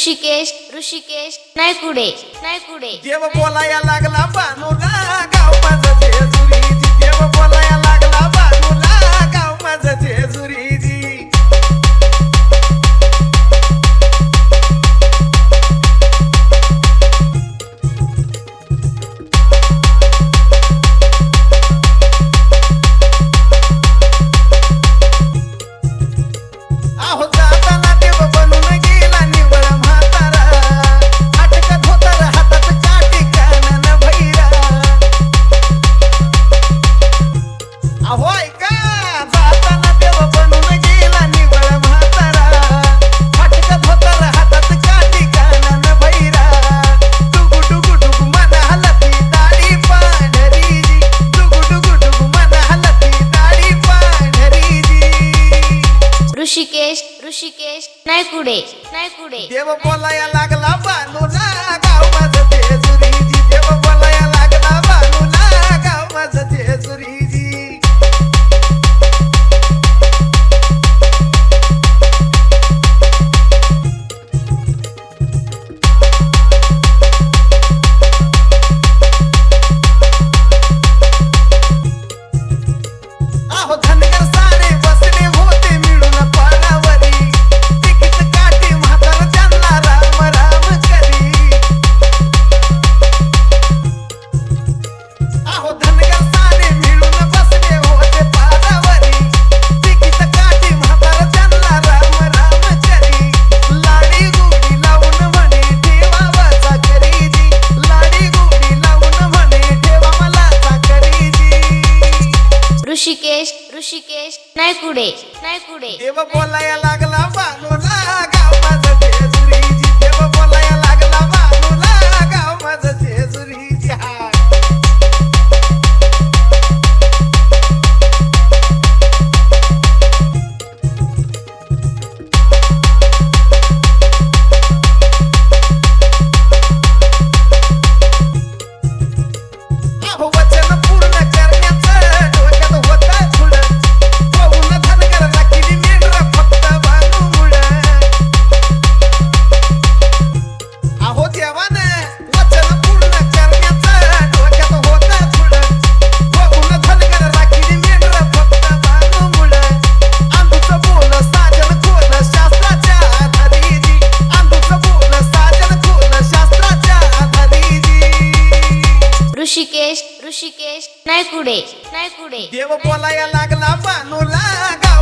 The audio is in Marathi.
ऋषिकेश ऋषिकेश नाही कुडे नाही कुडे देव बोलाया लागला बानुला गाव माझं जेजुरी देव बोलाया लागला बानुला गाव माझं जेजुरी आहो जा ऋषिकेश ऋषिकेश नाही कुडे नाही कुडे देव बोलाया लागला बानू ना गावाचं जेजुरीजी. देव बोलाया लागला बानू ना गाव जेजुरीजी. आहो ऋषिकेश ऋषिकेश नायकुडे नायकुडे. देव बोलायला लागला बानूला ऋषिकेश ऋषिकेश नायकुडे नायकुडे. देव बोलायला लागला मानूला